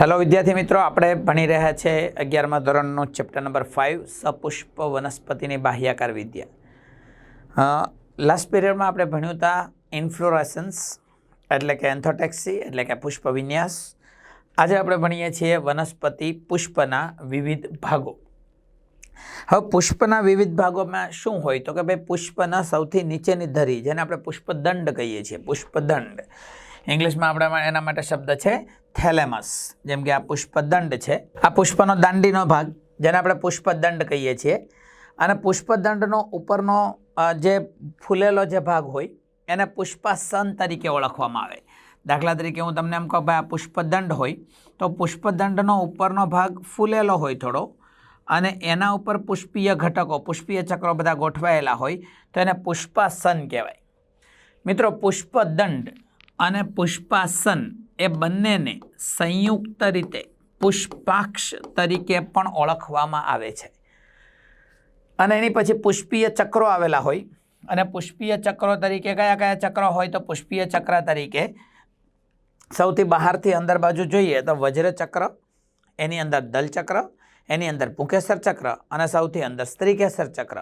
Hello વિદ્યાર્થી મિત્રો, આપણે ભણી રહ્યા છે અગિયારમા ધોરણનો ચેપ્ટર નંબર ફાઇવ સપુષ્પ વનસ્પતિની બાહ્યાકાર વિદ્યા. લાસ્ટ પીરિયડમાં આપણે ભણ્યું હતા ઇન્ફ્લોરેસન્સ એટલે કે એન્થોટેક્સી એટલે કે પુષ્પ વિન્યાસ આજે આપણે ભણીએ છીએ વનસ્પતિ પુષ્પના વિવિધ ભાગો. હવે પુષ્પના વિવિધ ભાગોમાં શું હોય? તો કે ભાઈ પુષ્પના સૌથી નીચેની ધરી, જેને આપણે પુષ્પદંડ કહીએ છીએ, પુષ્પદંડ. ઇંગ્લિશમાં આપણે એના માટે શબ્દ છે થેલેમસ, જેમ કે આ પુષ્પદંડ છે. આ પુષ્પનો દાંડીનો ભાગ, જેને આપણે પુષ્પદંડ કહીએ છીએ. અને પુષ્પદંડનો ઉપરનો જે ફૂલેલો જે ભાગ હોય, એને પુષ્પાસન તરીકે ઓળખવામાં આવે. દાખલા તરીકે હું તમને એમ કહું, ભાઈ, આ પુષ્પદંડ હોય, તો પુષ્પદંડનો ઉપરનો ભાગ ફૂલેલો હોય થોડો, અને એના ઉપર પુષ્પીય ઘટકો, પુષ્પીય ચક્રો બધા ગોઠવાયેલા હોય, તો એને પુષ્પાસન કહેવાય. મિત્રો, પુષ્પદંડ અને પુષ્પાસન એ બંનેને સંયુક્ત રીતે પુષ્પાક્ષ તરીકે પણ ઓળખવામાં આવે છે. અને એની પછી પુષ્પીય ચક્રો આવેલા હોય. અને પુષ્પીય ચક્રો તરીકે કયા કયા ચક્રો હોય તો પુષ્પીય ચક્ર તરીકે સૌથી બહારથી અંદર બાજુ જોઈએ તો વજ્ર ચક્ર, એની અંદર દલ ચક્ર, એની અંદર પુકેસર ચક્ર અને સૌથી અંદર સ્ત્રીકેસર ચક્ર.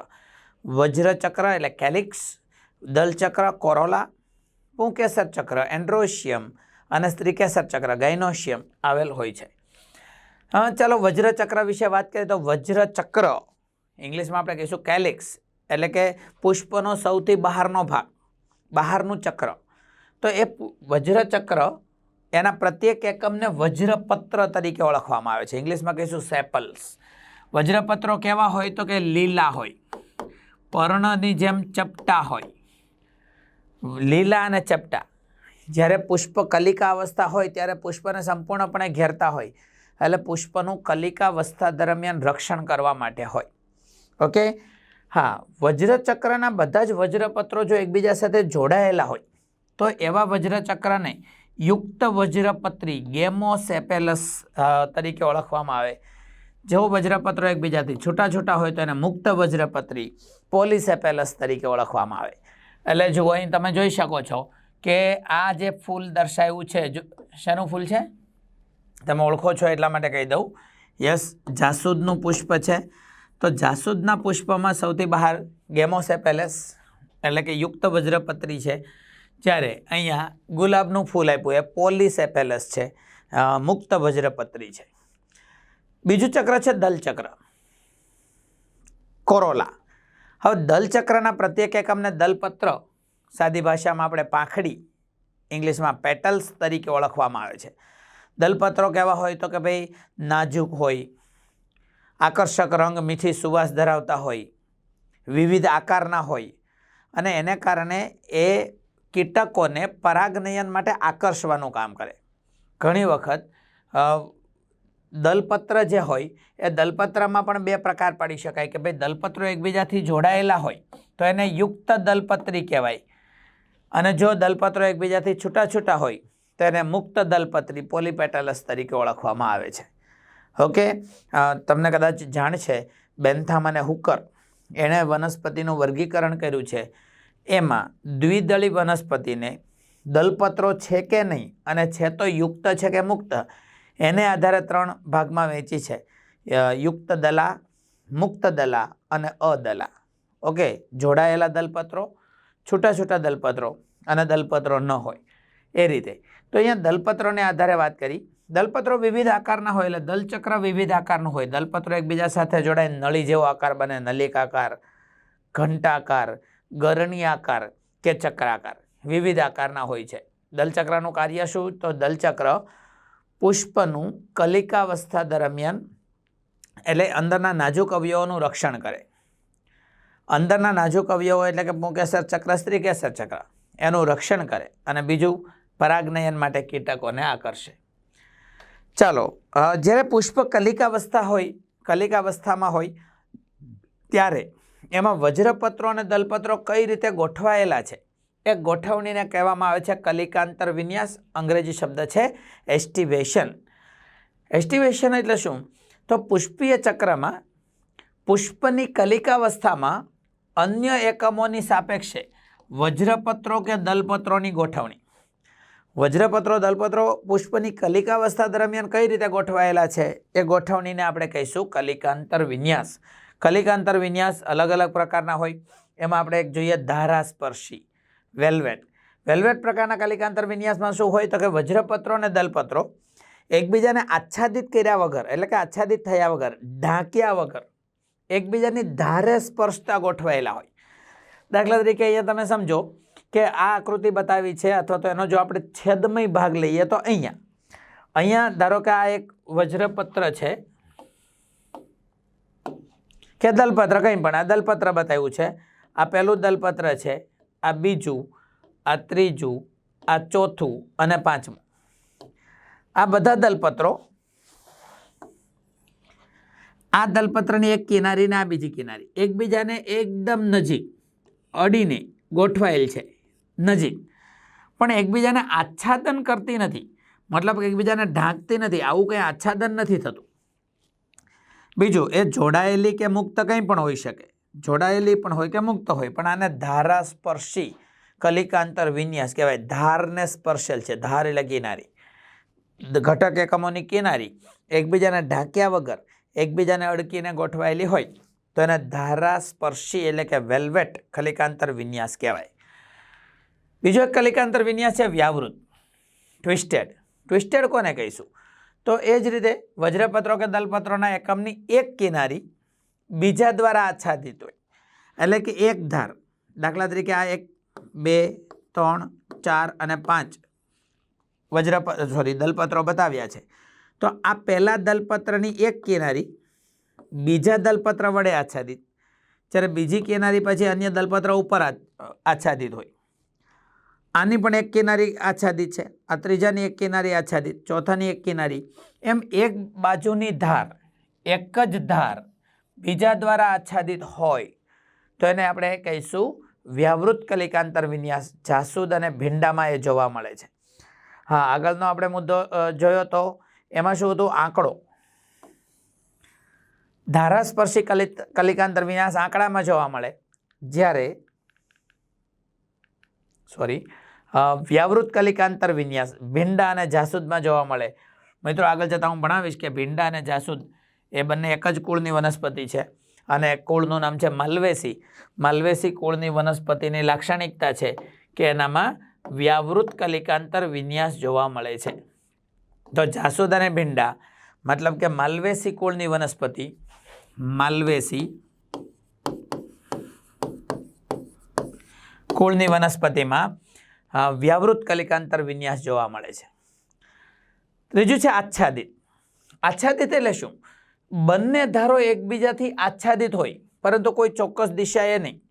વજ્ર ચક્ર એટલે કેલિક્સ, દલ ચક્ર કોરોલા પુંકેસર ચક્ર, એન્ડ્રોશિયમ અને સ્ત્રીકેસર ચક્ર, ગાયનોશિયમ આવેલ હોય છે. હા ચાલો વજ્ર ચક્ર વિશે વાત કરીએ તો વજ્ર ચક્ર, ઇંગ્લિશમાં આપણે કહીશું કેલિક્સ, એટલે કે પુષ્પનો સૌથી બહારનો ભાગ, બહારનું ચક્ર. તો એ વજ્રચક્ર વજ્ર ચક્ર એના પ્રત્યેક એકમને વજ્રપત્ર તરીકે ઓળખવામાં આવે છે. ઇંગ્લિશમાં કહીશું સેપલ્સ. વજ્રપત્રો કેવા હોય તો કે લીલા હોય, પર્ણની જેમ ચપટા હોય લીલા અને ચપટા. જ્યારે પુષ્પ કલિકા અવસ્થા હોય, ત્યારે પુષ્પને સંપૂર્ણપણે ઘેરતા હોય. એટલે પુષ્પનું કલિકાવસ્થા દરમિયાન રક્ષણ કરવા માટે હોય. ઓકે? હા, વજ્રચક્રના બધા જ વજ્રપત્રો જો એકબીજા સાથે જોડાયેલા હોય, તો એવા વજ્રચક્રને યુક્ત વજ્રપત્રી, ગેમોસેપેલસ તરીકે ઓળખવામાં આવે. જેવો વજ્રપત્રો એકબીજાથી છૂટા છૂટા હોય, તો એને મુક્ત વજ્રપત્રી, પોલિસેપેલસ તરીકે ઓળખવામાં આવે. એટલે જુઓ, અહીં તમે જોઈ શકો છો કે આ જે ફૂલ દર્શાવ્યું છે શેનું ફૂલ છે? તમે ઓળખો છો એટલા માટે કહી દઉં. યસ, જાસૂદનું પુષ્પ છે. તો જાસૂદના પુષ્પમાં સૌથી બહાર ગેમોસેપેલસ એટલે કે યુક્ત વજ્રપત્રી છે. જ્યારે અહીંયા ગુલાબનું ફૂલ આપ્યું, એ પોલિસેપેલસ છે મુક્ત વજ્રપત્રી છે. બીજું ચક્ર છે દલચક્ર. કોરોલા. હવે દલચક્રના પ્રત્યેક એકમને દલપત્ર સાદી ભાષામાં આપણે પાંખડી ઇંગ્લિશમાં પેટલ્સ તરીકે ઓળખવામાં આવે છે. દલપત્રો કહેવા હોય તો કે ભાઈ નાજુક હોય, આકર્ષક રંગ મીઠી સુવાસ ધરાવતા હોય, વિવિધ આકારના હોય અને એને કારણે એ કીટકોને પરાગનયન માટે આકર્ષવાનું કામ કરે. ઘણી વખત દલપત્ર જે હોય, એ દલપત્રમાં પણ બે પ્રકાર પાડી શકાય કે ભાઈ દલપત્રો એકબીજાથી જોડાયેલા હોય, તો એને યુક્ત દલપત્રી કહેવાય. અને જો દલપત્રો એકબીજાથી છૂટા છૂટા હોય, તો એને મુક્ત દલપત્રી, પોલીપેટાલસ તરીકે ઓળખવામાં આવે છે. ઓકે? તમને કદાચ જાણ છે, બેન્થામ અને હુકર એણે વનસ્પતિનું વર્ગીકરણ કર્યું છે. એમાં દ્વિદળી વનસ્પતિને દલપત્રો છે કે નહીં અને છે તો યુક્ત છે કે મુક્ત? એને આધારે ત્રણ ભાગમાં વહેંચી છે. યુક્ત દલા મુક્ત દલા અને અદલા. ઓકે જોડાયેલા દલપત્રો છૂટા છૂટા દલપત્રો અને દલપત્રો ન હોય. એ રીતે. તો અહીંયા દલપત્રોને આધારે વાત કરી. દલપત્રો વિવિધ આકારના હોય એટલે દલચક્ર વિવિધ આકારનું હોય. દલપત્રો એકબીજા સાથે જોડાય નળી જેવો આકાર બને નલિકાકાર ઘંટાકાર ગરણી આકાર કે ચક્રાકાર. વિવિધ આકારના હોય છે. દલચક્રનું કાર્ય શું? તો દલચક્ર પુષ્પનું કલિકાવસ્થા દરમિયાન એટલે અંદરના નાજુક અવયવોનું રક્ષણ કરે. અંદરના નાજુક અવયવો એટલે કે મુકેસર ચક્ર સ્ત્રીકેસર ચક્ર, એનું રક્ષણ કરે અને બીજું પરાગનયન માટે કીટકોને આકર્ષે. ચાલો જ્યારે પુષ્પ કલિકાવસ્થા હોય, કલિકાવસ્થામાં હોય, ત્યારે એમાં વજ્રપત્રો અને દલપત્રો કઈ રીતે ગોઠવાયેલા છે? એ ગોઠવણીને કહેવામાં આવે છે કલિકાંતર વિન્યાસ, અંગ્રેજી શબ્દ છે એસ્ટિવેશન. એસ્ટિવેશન એટલે શું? તો પુષ્પીય ચક્રમાં પુષ્પની કલિકાવસ્થામાં અન્ય એકમોની સાપેક્ષે વજ્રપત્રો કે દલપત્રોની ગોઠવણી. વજ્રપત્રો, દલપત્રો પુષ્પની કલિકાવસ્થા દરમિયાન કઈ રીતે ગોઠવાયેલા છે? એ ગોઠવણીને આપણે કહીશું કલિકાંતર વિન્યાસ. કલિકાંતર વિન્યાસ અલગ અલગ પ્રકારના હોય. એમાં આપણે એક જોઈએ ધારાસ્પર્શી. વેલ્વેટ. વેલ્વેટ પ્રકારના કલિકાંતર વિન્યાસમાં શું હોય તો કે વજ્રપત્રો અને દલપત્રો એકબીજાને આચ્છાદિત કર્યા વગર, એટલે કે આચ્છાદિત થયા વગર, ઢાંક્યા વગર એકબીજાની ધારે સ્પર્શતા ગોઠવાયેલા હોય. દાખલા તરીકે અહીંયા તમે સમજો કે આ આકૃતિ બતાવી છે અથવા તો એનો જો આપણે છેદમય ભાગ લઈએ તો અહીંયા. અહીંયા ધારો કે આ એક વજ્રપત્ર છે કે દલપત્ર કંઈ પણ, આ દલપત્ર બતાવ્યું છે. આ પહેલું દલપત્ર છે. આ બીજું, આ ત્રીજું, આ ચોથું અને પાંચમું. આ બધા દલપત્રો, આ દલપત્રની એક કિનારી ને આ બીજી કિનારી. એકબીજાને એકદમ નજીક, અડીને ગોઠવાયેલ છે, નજીક. પણ એકબીજાને આચ્છાદન કરતી નથી, મતલબ કે એકબીજાને ઢાંકતી નથી, આવું કંઈ આચ્છાદન નથી થતું. બીજું, એ જોડાયેલી કે મુક્ત કંઈ પણ હોઈ શકે. જોડાયેલી પણ હોય કે મુક્ત હોય, પણ આને ધારા સ્પર્શી કલિકાંતર વિન્યાસ કહેવાય. ધારને સ્પર્શેલ છે, ધાર એટલે કિનારી. ઘટક એકમોની કિનારી, એકબીજાને ઢાંક્યા વગર, એકબીજાને અડકીને ગોઠવાયેલી હોય, તો એને ધારા સ્પર્શી એટલે કે વેલ્વેટ કલિકાંતર વિન્યાસ કહેવાય. બીજો એક કલિકાંતર વિન્યાસ છે વ્યાવૃત, ટ્વિસ્ટેડ. ટ્વિસ્ટેડ કોને કહીશું? તો એ જ રીતે વજ્રપત્રો કે દલપત્રોના એકમની એક કિનારી બીજા દ્વારા આચ્છાદિત હોય. એટલે કે એક ધાર. દાખલા તરીકે આ એક, બે, ત્રણ, ચાર અને પાંચ વજ્ર સોરી દલપત્રો બતાવ્યા છે. તો આ પહેલા દલપત્રની એક કિનારી બીજા દલપત્ર વડે આચ્છાદિત. જ્યારે બીજી કિનારી પછી અન્ય દલપત્ર ઉપર આચ્છાદિત હોય. આની પણ એક કિનારી આચ્છાદિત છે. આ ત્રીજાની એક કિનારી આચ્છાદિત. ચોથાની એક કિનારી. એમ એક બાજુની ધાર, એક જ ધાર બીજા દ્વારા આચ્છાદિત હોય, તો એને આપણે કહીશું વ્યાવૃત કલિકાંતર વિન્યાસ. જાસૂદ અને ભીંડામાં એ જોવા મળે છે. હા, આગળનો આપણે મુદ્દો જોયો તો એમાં શું હતું? આંકડો. ધારાસ્પર્શી કલિત, કલિકાંતર વિન્યાસ આંકડામાં જોવા મળે, જ્યારે, સોરી વ્યાવૃત કલિકાંતર વિન્યાસ ભીંડા અને જાસૂદમાં જોવા મળે. મિત્રો, આગળ જતાં હું ભણાવીશ કે ભીંડા અને જાસૂદ એ બંને એક જ કુળની વનસ્પતિ છે. અને કુળનું નામ છે માલવેસી. માલવેસી કુળની વનસ્પતિની લાક્ષણિકતા છે કે એનામાં વ્યાવૃત કલિકાંતર વિન્યાસ જોવા મળે છે. તો જાસૂદ અને ભીંડા, મતલબ કે માલવેસી કુળની વનસ્પતિ, માલવેસી કુળની વનસ્પતિમાં વ્યાવૃત કલિકાંતર વિન્યાસ જોવા મળે છે. ત્રીજું છે આચ્છાદિત. આચ્છાદિત એટલે શું? બંને ધારો એકબીજાથી આચ્છાદિત હોય, પરંતુ કોઈ ચોક્કસ દિશાએ નહીં.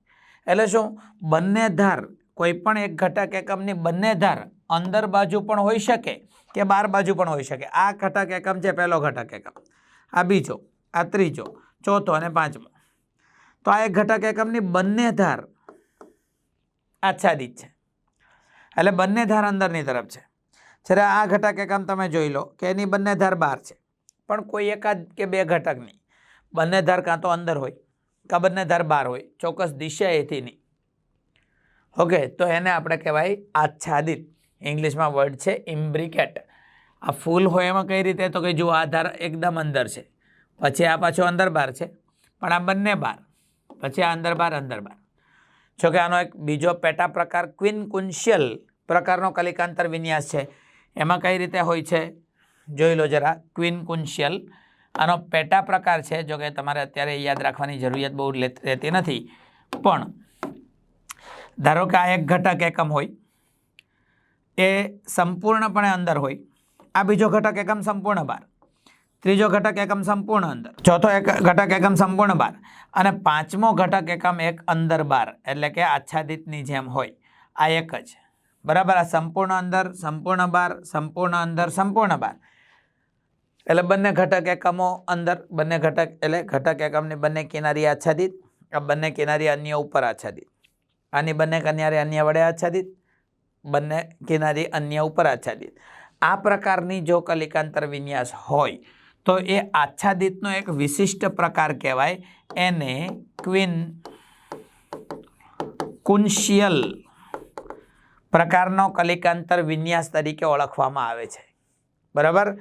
એટલે શું? બંને ધાર, કોઈ પણ એક ઘટક એકમની બંને ધાર અંદર બાજુ પણ હોઈ શકે કે બાર બાજુ પણ હોઈ શકે. આ ઘટક એકમ છે, પહેલો ઘટક એકમ. આ બીજો, આ ત્રીજો, ચોથો અને પાંચમો. તો આ એક ઘટક એકમની બંને ધાર આચ્છાદિત છે. એટલે બંને ધાર અંદરની તરફ છે. જ્યારે આ ઘટક એકમ તમે જોઈ લો કે એની બંને ધાર બહાર છે. પણ કોઈ એકાદ કે બે ઘટક નહીં. બંને ધાર કાં તો અંદર હોય કાં બંને ધાર બહાર હોય, ચોક્કસ દિશાએથી નહીં. ઓકે, તો એને આપણે કહેવાય આચ્છાદિત. ઇંગ્લિશમાં વર્ડ છે ઇમ્બ્રિકેટ આ ફૂલ હોય એમાં કઈ રીતે? તો કે જો આ ધાર એકદમ અંદર છે, પછી આ પાછો અંદર બહાર છે, પણ આ બંને બહાર, પછી આ અંદર બહાર અંદર બહાર. જો કે આનો એક બીજો પેટા પ્રકાર ક્વિન કુન્શિયલ પ્રકારનો કલિકાંતર વિન્યાસ છે. એમાં કઈ રીતે હોય છે? જોઈ લો જરા ક્વિન કુન્શિયલ આનો પેટા પ્રકાર છે, જો કે તમારે અત્યારે યાદ રાખવાની જરૂરિયાત બહુ રહેતી નથી. પણ ધારો કે આ એક ઘટક એકમ હોય, એ સંપૂર્ણપણે અંદર હોય, આ બીજો ઘટક એકમ સંપૂર્ણ બહાર ત્રીજો ઘટક એકમ સંપૂર્ણ અંદર, ચોથો એક ઘટક એકમ સંપૂર્ણ બહાર અને પાંચમો ઘટક એકમ એક અંદર બહાર એટલે કે આચ્છાદિતની જેમ હોય, આ એક જ. બરાબર? આ સંપૂર્ણ અંદર, સંપૂર્ણ બહાર સંપૂર્ણ અંદર, સંપૂર્ણ બહાર એટલે બંને ઘટક એકમો અંદર, બંને ઘટક, એટલે ઘટક એકમની બંને કિનારી આચ્છાદિત, આ બંને કિનારી અન્ય ઉપર આચ્છાદિત. આની બંને કિનારી અન્ય વડે આચ્છાદિત, બંને કિનારી અન્ય ઉપર આચ્છાદિત. આ પ્રકારની જો કલિકાંતર વિન્યાસ હોય, તો એ આચ્છાદિતનો એક વિશિષ્ટ પ્રકાર કહેવાય. એને ક્વિન કુન્શિયલ પ્રકારનો કલિકાંતર વિન્યાસ તરીકે ઓળખવામાં આવે છે. બરાબર?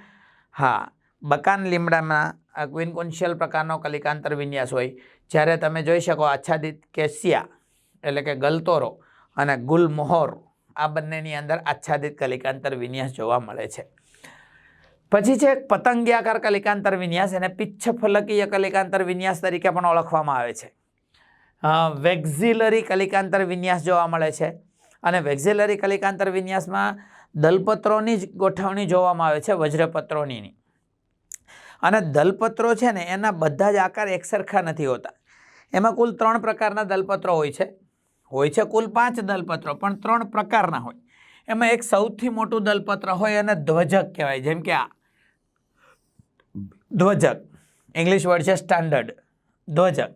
હા, બકાન લીમડામાં ક્વિન કુન્શિયલ પ્રકારનો કલિકાંતર વિન્યાસ હોય. જ્યારે તમે જોઈ શકો આચ્છાદિત કેસિયા એટલે કે ગલતોરો અને ગુલમોહર, આ બંનેની અંદર આચ્છાદિત કલિકાંતર વિન્યાસ જોવા મળે છે. પછી છે પતંગિયાકાર કલિકાંતર વિન્યાસ, એને પિચ્છ ફલકીય કલિકાંતર વિન્યાસ તરીકે પણ ઓળખવામાં આવે છે. વેક્ઝિલરી કલિકાંતર વિન્યાસ જોવા મળે છે. અને વેક્ઝિલરી કલિકાંતર વિન્યાસમાં દલપત્રોની જ ગોઠવણી જોવામાં આવે છે વજ્રપત્રોની અને દલપત્રો છે ને, એના બધા જ આકાર એકસરખા નથી હોતા. એમાં કુલ ત્રણ પ્રકારના દલપત્રો હોય છે. હોય છે કુલ પાંચ દલપત્રો, પણ ત્રણ પ્રકારના હોય. એમાં એક સૌથી મોટું દલપત્ર હોય અને ધ્વજક કહેવાય, જેમ કે આ. ધ્વજક. ઇંગ્લિશ વર્ડ છે સ્ટાન્ડર્ડ ધ્વજક.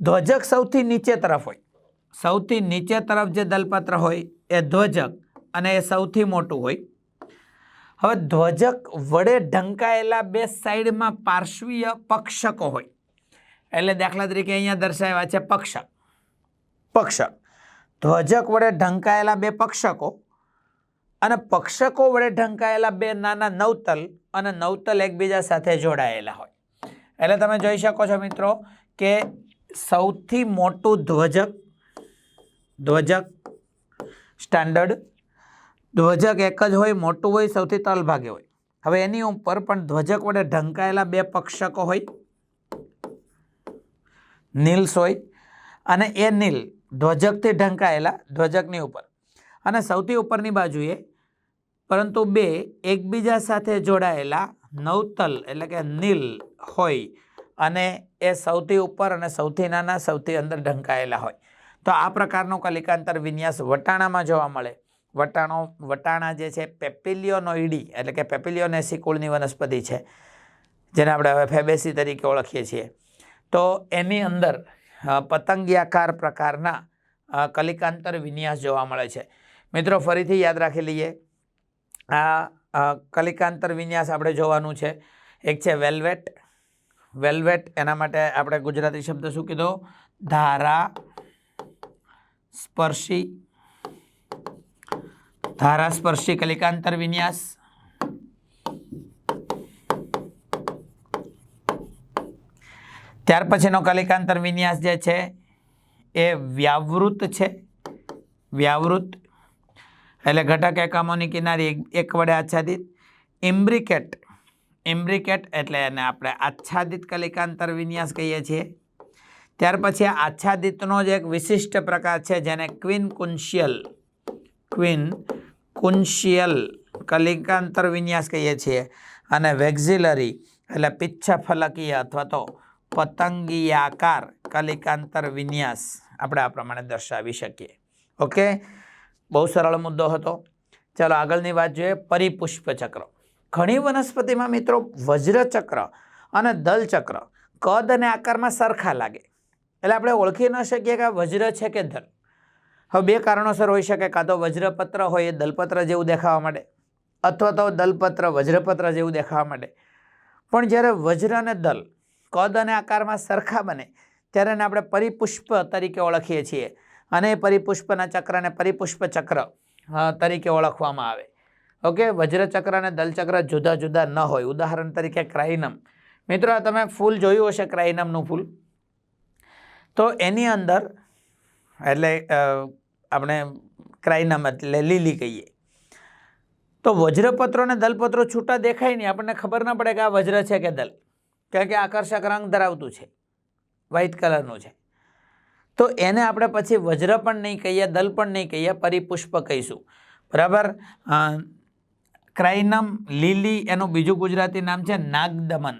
ધ્વજક સૌથી નીચે તરફ હોય. સૌથી નીચે તરફ જે દલપત્ર હોય એ ધ્વજક. અને એ સૌથી મોટું હોય. હવે ધ્વજક વડે ઢંકાયેલા બે સાઈડમાં પાર્શ્વીય પક્ષકો હોય. એટલે દાખલા તરીકે અહીંયા દર્શાવ્યા છે પક્ષક. પક્ષક. ધ્વજક વડે ઢંકાયેલા બે પક્ષકો અને પક્ષકો વડે ઢંકાયેલા બે નાના નવતલ અને નવતલ એકબીજા સાથે જોડાયેલા હોય. એટલે તમે જોઈ શકો છો મિત્રો કે સૌથી મોટું ધ્વજક ધ્વજક સ્ટાન્ડર્ડ ધ્વજક એક જ હોય, મોટું હોય, સૌથી તલભાગે હોય. હવે એની ઉપર પણ ધ્વજક વડે ઢંકાયેલા બે પક્ષકો હોય. નીલ્સ હોય અને એ નીલ ધ્વજકથી ઢંકાયેલા ધ્વજકની ઉપર. અને સૌથી ઉપરની બાજુએ, પરંતુ બે એકબીજા સાથે જોડાયેલા નવતલ એટલે કે નીલ હોય અને એ સૌથી ઉપર અને સૌથી નાના, સૌથી અંદર ઢંકાયેલા હોય. તો આ પ્રકારનો કલિકાંતર વિન્યાસ વટાણામાં જોવા મળે. વટાણો, વટાણા જે છે પેપિલિયોનોઇડી એટલે કે પેપિલિયોનેસી કુળની વનસ્પતિ છે, જેને આપણે હવે ફેબેસી તરીકે ઓળખીએ છીએ. તો એની અંદર પતંગિયાકાર પ્રકારના કલિકાંતર વિન્યાસ જોવા મળે છે. મિત્રો, ફરીથી યાદ રાખી લઈએ, આ કલિકાંતર વિન્યાસ આપણે જોવાનું છે. એક છે વેલ્વેટ. વેલ્વેટ એના માટે આપણે ગુજરાતી શબ્દ શું કીધો? ધારા, સ્પર્શી ધારા સ્પર્શી કલિકાંતર વિન્યાસ. ત્યાર પછીનો કલિકાંતર વિન્યાસ જે છે એ વ્યાવૃત છે. વ્યાવૃત એટલે ઘટક એકમોની કિનારી એક વડે આચ્છાદિત. ઇમ્બ્રિકેટ ઇમ્બ્રિકેટ એટલે એને આપણે આચ્છાદિત કલિકાંતર વિન્યાસ કહીએ છીએ. ત્યાર પછી આચ્છાદિતનો જ એક વિશિષ્ટ પ્રકાર છે જેને ક્વિન કુન્શિયલ ક્વિન કુન્શિયલ કલિકાંતર વિન્યાસ કહીએ છીએ અને વેક્ઝિલરી એટલે પિચ્છફલકીય અથવા તો પતંગીયાકાર કલિકાંતર વિન્યાસ આપણે આ પ્રમાણે દર્શાવી શકીએ. ઓકે બહુ સરળ મુદ્દો હતો. ચાલો આગળની વાત જોઈએ પરિપુષ્પ ચક્ર. ઘણી વનસ્પતિમાં મિત્રો વજ્રચક્ર અને દલચક્ર કદ અને આકારમાં સરખા લાગે. એટલે આપણે ઓળખી ન શકીએ કે વજ્ર છે કે દલ. હવે બે કારણોસર હોઈ શકે કાં તો વજ્રપત્ર હોય એ દલપત્ર જેવું દેખાવા માંડે, અથવા તો દલપત્ર વજ્રપત્ર જેવું દેખાવા માંડે. પણ જ્યારે વજ્ર અને દલ કદ અને આકારમાં સરખા બને, ત્યારે એને આપણે પરિપુષ્પ તરીકે ઓળખીએ છીએ અને એ પરિપુષ્પના ચક્રને પરિપુષ્પ ચક્ર તરીકે ઓળખવામાં આવે. ઓકે વજ્રચક્ર અને દલચક્ર જુદા જુદા ન હોય. ઉદાહરણ તરીકે ક્રાઇનમ. મિત્રો તમે ફૂલ જોયું હશે ક્રાઇનમનું ફૂલ. તો એની અંદર એટલે આપણે ક્રાઇનમ એટલે લીલી કહીએ. તો વજ્રપત્રો અને દલપત્રો છૂટા દેખાય નહીં. આપણને ખબર ના પડે કે આ વજ્ર છે કે દલ. કારણ કે આકર્ષક રંગ ધરાવતું છે. વ્હાઇટ કલરનું છે. તો એને આપણે પછી વજ્ર પણ નહીં કહીએ, દલ પણ નહીં કહીએ, પરિપુષ્પ કહીશું. બરાબર? ક્રાઇનમ લીલી, એનું બીજું ગુજરાતી નામ છે નાગદમન.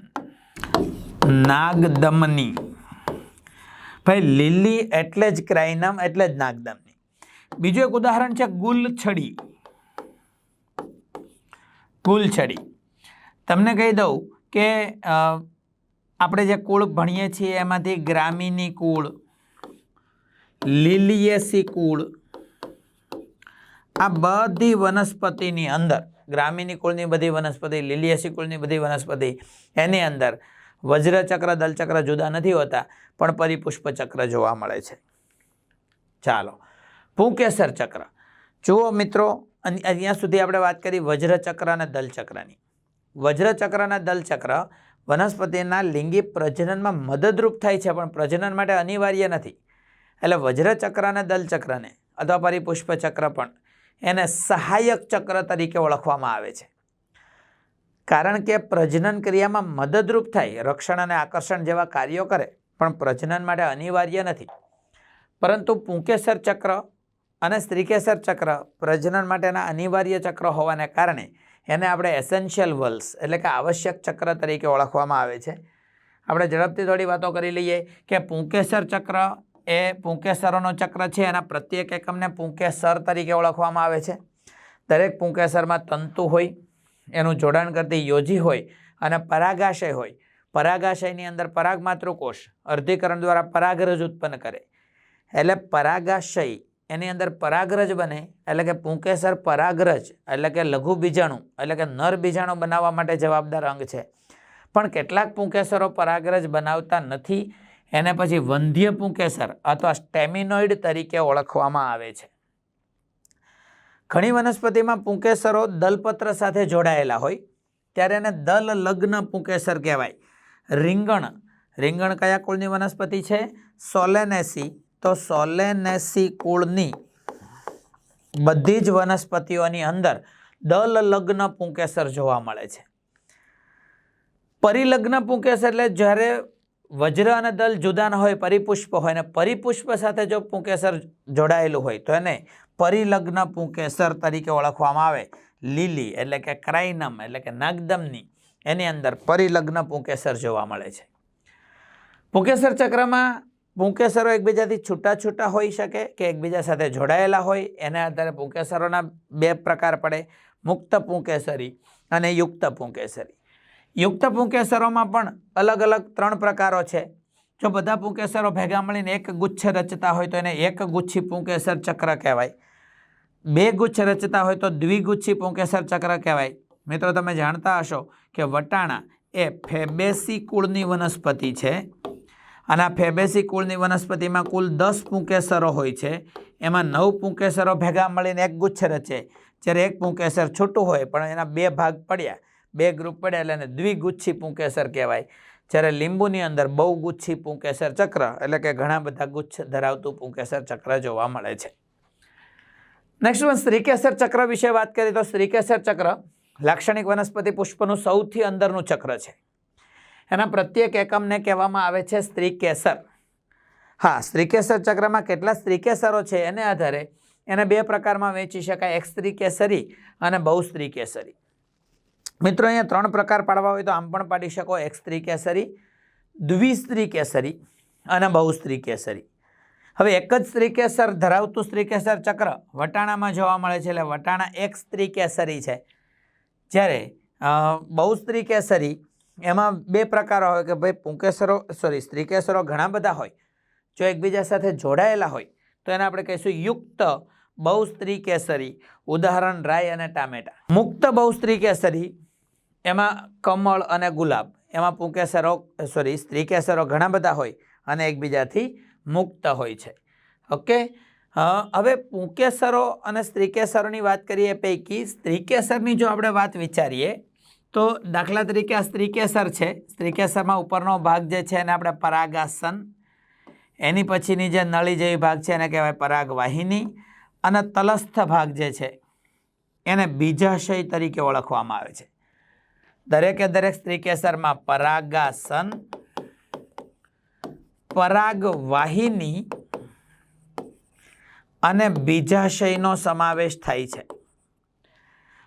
નાગદમની. ભાઈ, લીલી એટલે જ ક્રાઇનમ, એટલે જ નાગદમની. બીજું એક ઉદાહરણ છે ગુલછડી. ગુલછડી. તમને કહી દઉં કે આપણે જે કુળ ભણીએ છીએ, એમાંથી ગ્રામીની કુળ, લીલિયેસી કુળ, આ બધી વનસ્પતિની અંદર, ગ્રામીની કુળની બધી વનસ્પતિ, લીલિયેસી કુળની બધી વનસ્પતિ, એની અંદર વજ્રચક્ર, દલચક્ર જુદા નથી હોતા, પણ પરિપુષ્પ ચક્ર જોવા મળે છે. ચાલો, ભૂકેસર ચક્ર. જુઓ મિત્રો અહીંયા સુધી આપણે વાત કરી વજ્રચક્ર અને દલચક્રની. વજ્રચક્ર અને દલચક્ર વનસ્પતિના લિંગી પ્રજનનમાં મદદરૂપ થાય છે, પણ પ્રજનન માટે અનિવાર્ય નથી. એટલે વજ્રચક્ર અને દલચક્રને, અથવા પરિપુષ્પ ચક્ર પણ, એને સહાયક ચક્ર તરીકે ઓળખવામાં આવે છે. કારણ કે પ્રજનન ક્રિયામાં મદદરૂપ થાય, રક્ષણ અને આકર્ષણ જેવા કાર્યો કરે, પણ પ્રજનન માટે અનિવાર્ય નથી. પરંતુ પુંકેસર ચક્ર અને સ્ત્રીકેસર ચક્ર પ્રજનન માટેના અનિવાર્ય ચક્ર હોવાને કારણે એને આપણે એસેન્શિયલ વલ્સ એટલે કે આવશ્યક ચક્ર તરીકે ઓળખવામાં આવે છે. આપણે ઝડપથી થોડી વાતો કરી લઈએ કે પુંકેસર ચક્ર એ પુંકેસરોનો ચક્ર છે, એના પ્રત્યેક એકમને પુંકેસર તરીકે ઓળખવામાં આવે છે. દરેક પુંકેસરમાં તંતુ હોય એનું જોડાણ કરતી યોજી હોય અને પરાગાશય હોય. પરાગાશયની અંદર પરાગમાતૃકોષ અર્ધીકરણ દ્વારા પરાગરજ ઉત્પન્ન કરે. એટલે પરાગાશય એની અંદર પરાગરજ બને, એટલે કે પુંકેસર પરાગરજ, એટલે કે લઘુ બીજાણુ, એટલે કે નર બીજાણુ બનાવવા માટે જવાબદાર અંગ છે. પણ કેટલાક પુંકેસરો પરાગરજ બનાવતા નથી, એને પછી વંધ્ય પુંકેસર અથવા સ્ટેમિનોઇડ તરીકે ઓળખવામાં આવે છે. ઘણી વનસ્પતિમાં પુંકેસરો દલપત્ર સાથે જોડાયેલા હોય, ત્યારે એને દલ લગ્ન પુંકેસર કહેવાય. રીંગણ. રીંગણ કયા કુળની વનસ્પતિ છે? સોલેનેસી. તો સોલેનેસી કુળની બધી જ વનસ્પતિઓની અંદર દલ લગ્ન પુંકેસર જોવા મળે છે. પરિલગ્ન પુંકેસર એટલે જ્યારે વજ્ર અને દલ જુદા ન હોય, પરિપુષ્પ હોય ને પરિપુષ્પ સાથે જો પુંકેસર જોડાયેલું હોય, તો એને પરિલગ્ન પુંકેસર તરીકે ઓળખવામાં આવે. લીલી એટલે કે ક્રાઇનમ એટલે કે નાગદમની. એની અંદર પરિલગ્ન પુંકેસર જોવા મળે છે. પુંકેસર ચક્રમાં પુંકેસરો એકબીજાથી છૂટા છૂટા હોઈ શકે કે એકબીજા સાથે જોડાયેલા હોય. એના આધારે પુંકેસરોના બે પ્રકાર પડે. મુક્ત પુંકેસરી અને યુક્ત પુંકેસરી. યુક્ત પુંકેસરોમાં પણ અલગ અલગ ત્રણ પ્રકારો છે. જો બધા પુંકેસરો ભેગા મળીને એક ગુચ્છ રચતા હોય તો એને એક ગુચ્છી પુંકેસર ચક્ર કહેવાય. બે ગુચ્છ રચતા હોય તો દ્વિગુચ્છી પુંકેસર ચક્ર કહેવાય. મિત્રો, તમે જાણતા હશો કે વટાણા એ ફેબેસી કુળની વનસ્પતિ છે અને આ ફેબેસી કુળની વનસ્પતિમાં કુલ દસ પુંકેસરો હોય છે. એમાં નવ પુંકેસરો ભેગા મળીને એક ગુચ્છ રચે. જ્યારે એક પુંકેસર છૂટું હોય પણ એના બે ભાગ પડ્યા, બે ગ્રુપ પડ્યા એટલે એને દ્વિગુચ્છી પુંકેસર કહેવાય. જ્યારે લીંબુની અંદર બહુગુચ્છી પુંકેસર ચક્ર એટલે કે ઘણા બધા ગુચ્છ ધરાવતું પુંકેસર ચક્ર જોવા મળે છે. નેક્સ્ટ વન સ્ત્રીકેસર ચક્ર વિશે વાત કરીએ તો શ્રીકેસર ચક્ર લાક્ષણિક વનસ્પતિ પુષ્પનું સૌથી અંદરનું ચક્ર છે. એના પ્રત્યેક એકમને કહેવામાં આવે છે સ્ત્રીકેસર હા સ્ત્રીકેસર ચક્રમાં કેટલા સ્ત્રીકેસરો છે એને આધારે એને બે પ્રકારમાં વેચી શકાય, એક સ્ત્રીકેસરી અને બહુ સ્ત્રીકેસરી મિત્રો, અહીંયા ત્રણ પ્રકાર પાડવા હોય તો આમ પણ પાડી શકો, એક સ્ત્રી કેસરી દ્વિસ્ત્રી કેસરી અને બહુસ્ત્રી કેસરી હવે એક જ સ્ત્રી કેસર, ધરાવતું સ્ત્રી કેસર ચક્ર વટાણામાં જોવા મળે છે, એટલે વટાણા એક સ્ત્રી કેસરી છે. જ્યારે બહુ સ્ત્રી કેસરી, એમાં બે પ્રકારો હોય કે ભાઈ પુંકેસરો સોરી સ્ત્રી કેસરો ઘણા બધા હોય. જો એકબીજા સાથે જોડાયેલા હોય, તો એને આપણે કહીશું યુક્ત બહુસ્ત્રી કેસરી. ઉદાહરણ રાય અને ટામેટા. મુક્ત બહુસ્ત્રી કેસરી, એમાં કમળ અને ગુલાબ. એમાં પુંકેસરો સોરી સ્ત્રી કેસરો ઘણા બધા હોય અને એકબીજાથી મુક્ત હોય છે. ઓકે હવે પુંકેસરો અને સ્ત્રીકેસરોની વાત કરીએ પૈકી. સ્ત્રીકેસરની જો આપણે વાત વિચારીએ, તો દાખલા તરીકે આ સ્ત્રીકેસર છે. સ્ત્રીકેસરમાં ઉપરનો ભાગ જે છે એને આપણે પરાગાસન, એની પછીની જે નળી જેવી ભાગ છે એને કહેવાય પરાગવાહિની, અને તલસ્થ ભાગ જે છે એને બીજાશય તરીકે ઓળખવામાં આવે છે. દરેકે દરેક સ્ત્રીકેસરમાં પરાગાસન પરાગવાહિની અને બીજાશયનો સમાવેશ થાય છે.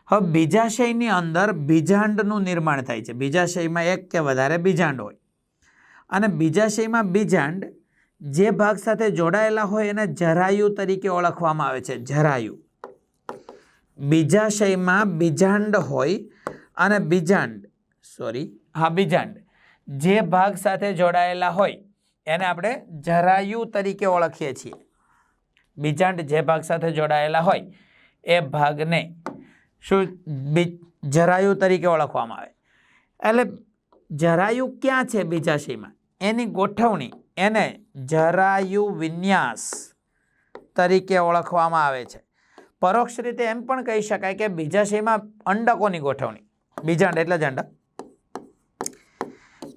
હવે બીજાશયની અંદર બીજાંડનું નિર્માણ થાય છે. બીજાશયમાં એક કે વધારે બીજાંડ હોય. અને બીજાશયમાં બીજાંડ જે ભાગ સાથે જોડાયેલા હોય એને જરાયુ તરીકે ઓળખવામાં આવે છે. જરાયુ. બીજાશયમાં બીજાંડ હોય અને બીજાંડ. સોરી. હા, બીજાંડ. જે ભાગ સાથે જોડાયેલા હોય એને આપણે જરાયુ તરીકે ઓળખીએ છીએ. બીજાંડ જે ભાગ સાથે જોડાયેલા હોય, એ ભાગને શું જરાયુ તરીકે ઓળખવામાં આવે. એટલે જરાયુ ક્યાં છે બીજાશયમાં એની ગોઠવણી એને જરાયુ વિન્યાસ તરીકે ઓળખવામાં આવે છે. પરોક્ષ રીતે એમ પણ કહી શકાય કે બીજાશયમાં અંડકોની ગોઠવણી. બીજાંડ એટલે જ અંડક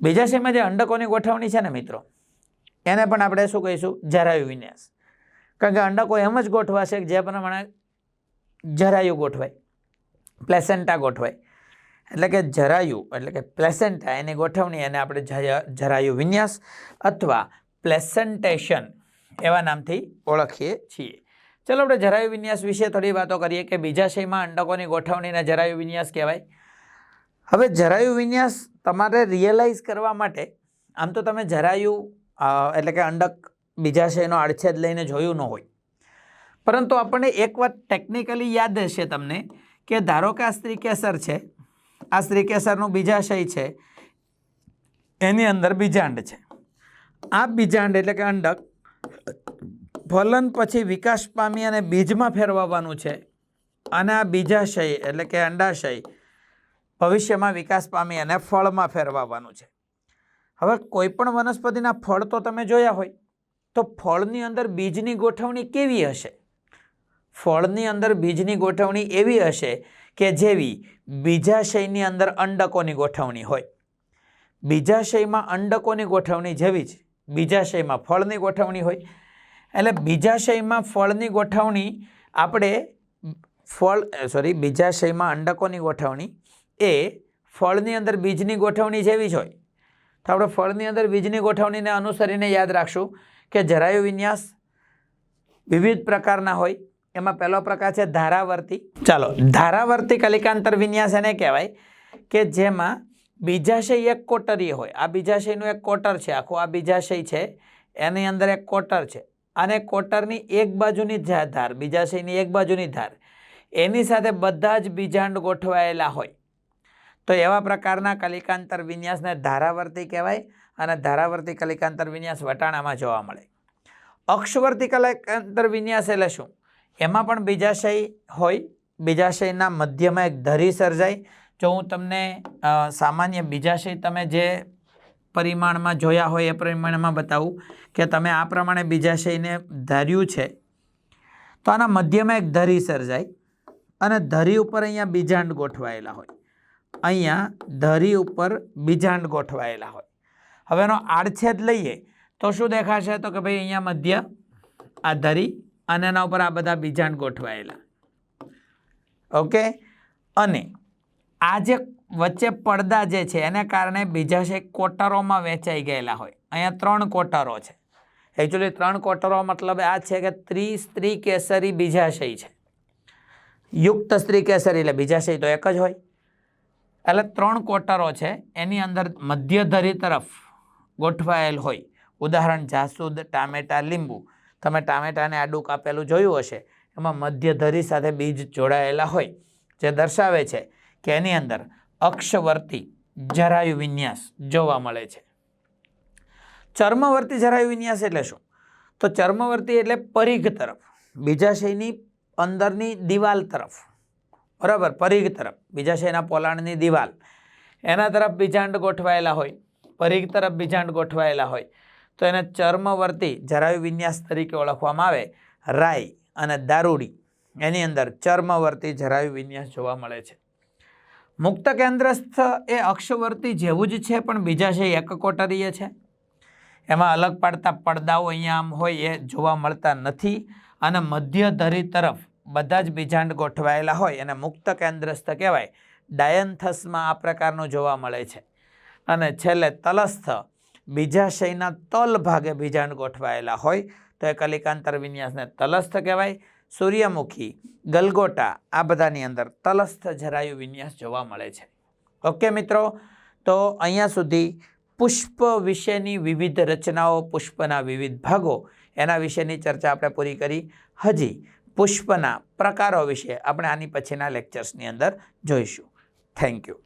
બીજાશયમાં જે અંડકોની ગોઠવણી છે ને મિત્રો એને પણ આપણે શું કહીશું? જરાયુ વિન્યાસ કારણ કે અંડકો એમ જ ગોઠવાશે જે પ્રમાણે જરાયુ ગોઠવાય. પ્લેસેન્ટા ગોઠવાય. એટલે કે જરાયુ, એટલે કે પ્લેસેન્ટા, એની ગોઠવણી એને આપણે જરાયુ વિન્યાસ અથવા પ્લેસેન્ટેશન એવા નામથી ઓળખીએ છીએ. ચલો આપણે જરાયુ વિન્યાસ વિશે થોડી વાતો કરીએ કે બીજાશયમાં અંડકોની ગોઠવણીને જરાયુ વિન્યાસ કહેવાય. હવે જરાયુ વિન્યાસ તમારે રિયલાઇઝ કરવા માટે, આમ તો તમે જરાયુ એટલે કે અંડક બીજાશયનો આડછેદ લઈને જોયું ન હોય. પરંતુ આપણને એક વાત ટેકનિકલી યાદ હશે તમને કે ધારો કે આ સ્ત્રીકેસર છે, આ સ્ત્રીકેસરનું બીજાશય છે, એની અંદર બીજાંડ છે. આ બીજાંડ એટલે કે અંડક ફલન પછી વિકાસ પામી અને બીજમાં ફેરવવાનું છે. અને આ બીજાશય એટલે કે અંડાશય ભવિષ્યમાં વિકાસ પામી અને ફળમાં ફેરવવાનું છે. હવે કોઈ પણ વનસ્પતિના ફળ તો તમે જોયા હોય, તો ફળની અંદર બીજની ગોઠવણી કેવી હશે? ફળની અંદર બીજની ગોઠવણી એવી હશે કે જેવી બીજાશયની અંદર અંડકોની ગોઠવણી હોય. બીજાશયમાં અંડકોની ગોઠવણી જેવી જ બીજાશયમાં ફળની ગોઠવણી હોય. એટલે બીજાશયમાં ફળની ગોઠવણી આપણે ફળ સોરી બીજાશયમાં અંડકોની ગોઠવણી એ ફળની અંદર બીજની ગોઠવણી જેવી જ હોય. તો આપણે ફળની અંદર બીજની ગોઠવણીને અનુસરીને યાદ રાખશું કે જરાયુ વિન્યાસ વિવિધ પ્રકારના હોય. એમાં પહેલો પ્રકાર છે ધારાવર્તી. ચાલો, ધારાવર્તી કલિકાંતર વિન્યાસ એને કહેવાય કે જેમાં બીજાશય એક કોટરીય હોય. આ બીજાશયનું એક કોટર છે, આખું આ બીજાશય છે, એની અંદર એક કોટર છે. અને કોટરની એક બાજુની ધાર, બીજાશયની એક બાજુની ધાર. એની સાથે બધા જ બીજાંડ ગોઠવાયેલા હોય. તો એવા પ્રકારના કલિકાંતર વિન્યાસને ધારાવર્તી કહેવાય અને ધારાવર્તી કલિકાંતર વિન્યાસ વટાણામાં જોવા મળે. અક્ષવર્તી કલિકાંતર વિન્યાસ એટલે શું? એમાં પણ બીજાશય હોય બીજાશયના મધ્યમાં એક ધરી સર્જાય. જો હું તમને સામાન્ય બીજાશય તમે જે પરિમાણમાં જોયા હોય એ પરિમાણમાં બતાવું કે તમે આ પ્રમાણે બીજાશયને ધાર્યું છે, તો આના મધ્યમાં એક ધરી સર્જાય અને ધરી ઉપર અહીંયા બીજાંડ ગોઠવાયેલા હોય. અહીંયા ધરી ઉપર બીજાંડ ગોઠવાયેલા હોય. હવે એનો આડછેદ લઈએ તો શું દેખાશે? તો કે ભાઈ અહીંયા મધ્ય, આ ધરી અને એના ઉપર આ બધા બીજાંડ ગોઠવાયેલા. ઓકે? અને આ જે વચ્ચે પડદા જે છે, એને કારણે બીજાશય કોટરોમાં વેચાઈ ગયેલા હોય. અહીંયા ત્રણ કોટરો છે. એકચ્યુઅલી ત્રણ કોટરો મતલબ આ છે કે ત્રી સ્ત્રી કેસરી બીજાશય છે યુક્ત સ્ત્રી કેસરી એટલે બીજાશય તો એક જ હોય. એટલે ત્રણ કોટરો છે, એની અંદર મધ્યધરી તરફ ગોઠવાયેલ હોય. ઉદાહરણ, જાસૂદ, ટામેટા, લીંબુ. તમે ટામેટાને આડું કાપેલું જોયું હશે, એમાં મધ્યધરી સાથે બીજ જોડાયેલા હોય, જે દર્શાવે છે કે એની અંદર અક્ષવર્તી જરાયુ વિન્યાસ જોવા મળે છે. ચર્મવર્તી જરાયુ વિન્યાસ એટલે શું? તો ચર્મવર્તી એટલે પરિઘ તરફ બીજાશયની અંદરની દિવાલ તરફ. બરાબર, પરિઘ તરફ. બીજા છે એના પોલાણની દિવાલ. એના તરફ બીજાંડ ગોઠવાયેલા હોય. પરિઘ તરફ બીજાંડ ગોઠવાયેલા હોય. તો એને ચર્મવર્તી જરાયુ વિન્યાસ તરીકે ઓળખવામાં આવે. રાઈ અને દારૂડી. એની અંદર ચર્મવર્તી જરાયુ વિન્યાસ જોવા મળે છે. મુક્ત કેન્દ્રસ્થ એ અક્ષવર્તી જેવું જ છે, પણ બીજાશય એકકોટરીય છે. એમાં અલગ પાડતા પડદાઓ અહીંયા આમ હોય એ જોવા મળતા નથી. અને મધ્ય ધરી તરફ બધા જ બીજાંડ ગોઠવાયેલા હોય એને મુક્ત કેન્દ્રસ્થ કહેવાય. ડાયન્થસમાં આ પ્રકારનું જોવા મળે છે. અને છેલ્લે તલસ્થ. બીજાશયના તલ ભાગે બીજાંડ ગોઠવાયેલા હોય તો એ કલિકાંતર વિન્યાસને તલસ્થ કહેવાય. સૂર્યમુખી, ગલગોટા આ બધાની અંદર તલસ્થ જરાયુ વિન્યાસ જોવા મળે છે. ઓકે મિત્રો, તો અહીંયા સુધી પુષ્પ વિશેની વિવિધ રચનાઓ, પુષ્પના વિવિધ ભાગો, એના વિશેની ચર્ચા આપણે પૂરી કરી. હજી પુષ્પના પ્રકારો વિશે આપણે આની પછીના લેક્ચર્સની અંદર જોઈશું. Thank you